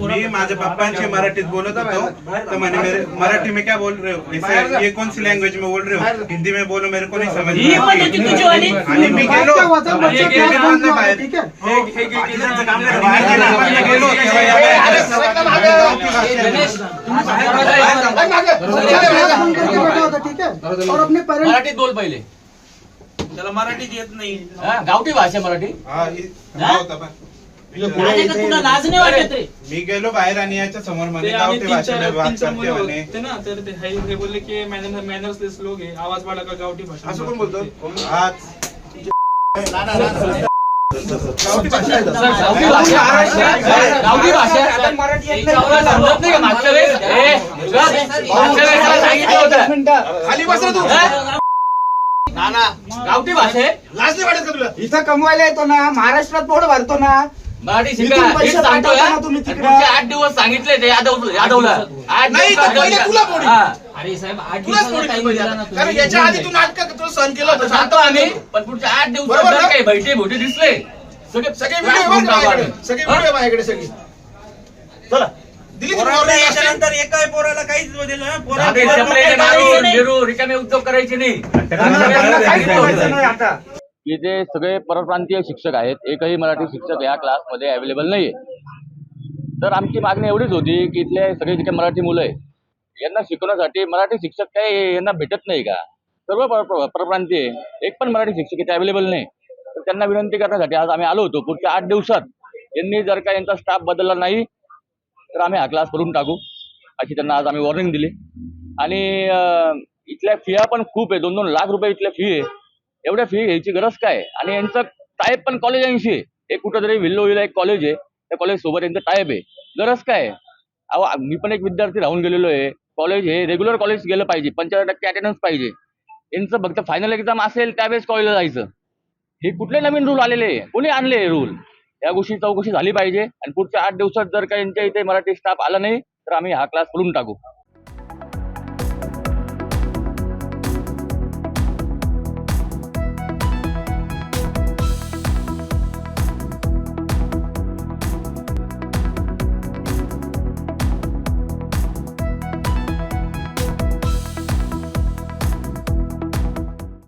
मी माझ्या पप्पांशी मराठीत बोलत होतो. तो मैंने मेरे मराठी में क्या बोल रहे हो? ऐसे ये कौन सी लैंग्वेज में बोल रहे हो? हिंदी में बोलो मेरे को नहीं समझ में पण होती आती. तुझी वाली. आणि मी गेलो गेलो. हो, और अपने पेरेंट्स मराठीत बोल पहिले। त्याला मराठीत येत नाही. हा, गावठी भाषा मराठी? हा, इ- होता पण. तुला लाज नाही वाटत रे? मी गेलो बाहेर आणि याच्या समोर ते मध्ये आम्ही गावठी तीन भाषेने चार बात तीन चार करते मुलं म्हणे होते ना तर ते हे बोलले की मॅनर मॅनर्सलेस लोक आहे आवाज वाढा का गावठी भाषा असं कोण बोलतो? आज. गावठी भाषा गावठी भाषा. याच्यावर समजत नाही. का मागच्या वेळेस ए, मागच्या वेळेस त्याला सांगितलं होतं. खाली बस रे तू. हा? गावठी भाषा आहे? लाज नाही वाटत का तुला? इथं कमवायला येतो ना महाराष्ट्रात पोट भरतो ना मराठी शिका इथून पैसे हेच सांगतोय पाठवता. ना तुम्ही तिकडं. पुढचे आठ दिवस सांगितले ते यादव यादवला आठ नाही, दिवस तर पहिले यादवला. तुला पोडी. हा. अरे साहेब आठ तुलाच दिवसाचा कोणी टाइम पाहिजे दिला आता. ना कारण तुम्ही याच्या आधी तू नाटक तुला सहन केलं आता होतं सांगतो आम्ही पण पुढच्या आठ दिवसात बरोबर जर ना? काही बैठे भोटे दिसले सगळे सगळे व्हिडिओ माझ्याकडे. सगळे माझ्याकडे सगळी चला दिली याच्यानंतर एका पोराला काहीच दिलं ना मारून, बिरू, रिकामे उद्योग करायचे नाही त्यांना काहीच बोलायचं नाही आता की ते सगळे परप्रांतीय शिक्षक आहेत एकही मराठी शिक्षक या क्लासमध्ये अवेलेबल नाही आहे तर आमची मागणी एवढीच होती की इथले सगळे जे काही मराठी मुलं आहे यांना शिकवण्यासाठी मराठी शिक्षक काही यांना भेटत नाही का? सर्व परप्रांतीय एक पण मराठी शिक्षक इथे अवेलेबल नाही. तर त्यांना विनंती करण्यासाठी आज आम्ही आलो होतो. पुढच्या आठ दिवसात यांनी जर का यांचा स्टाफ बदलला नाही तर आम्ही हा क्लास करून टाकू अशी त्यांना आज आम्ही वॉर्निंग दिली. आणि इथल्या फिया पण खूप आहे. दोन दोन लाख रुपये इथल्या फी आहे. एवढ्या फी घ्यायची गरज काय? आणि यांचं टायप पण कॉलेजांशी आहे. एक कुठंतरी विल्लोळीला एक कॉलेज आहे. त्या कॉलेज सोबत यांचं टायप आहे. गरज काय? अहो मी पण एक विद्यार्थी राहून गेलेलो आहे. कॉलेज हे रेग्युलर कॉलेज गेलं पाहिजे. पंच्याहत्तर टक्के अटेंडन्स पाहिजे. यांचं फक्त फायनल एक्झाम असेल त्यावेळेस कॉलेजला जायचं. हे कुठले नवीन रूल आलेले आहे? कोणी आणले हे रूल या गोष्टी चौकशी झाली पाहिजे. आणि पुढच्या आठ दिवसात जर का यांच्या इथे मराठी स्टाफ आला नाही तर आम्ही हा क्लास करून टाकू.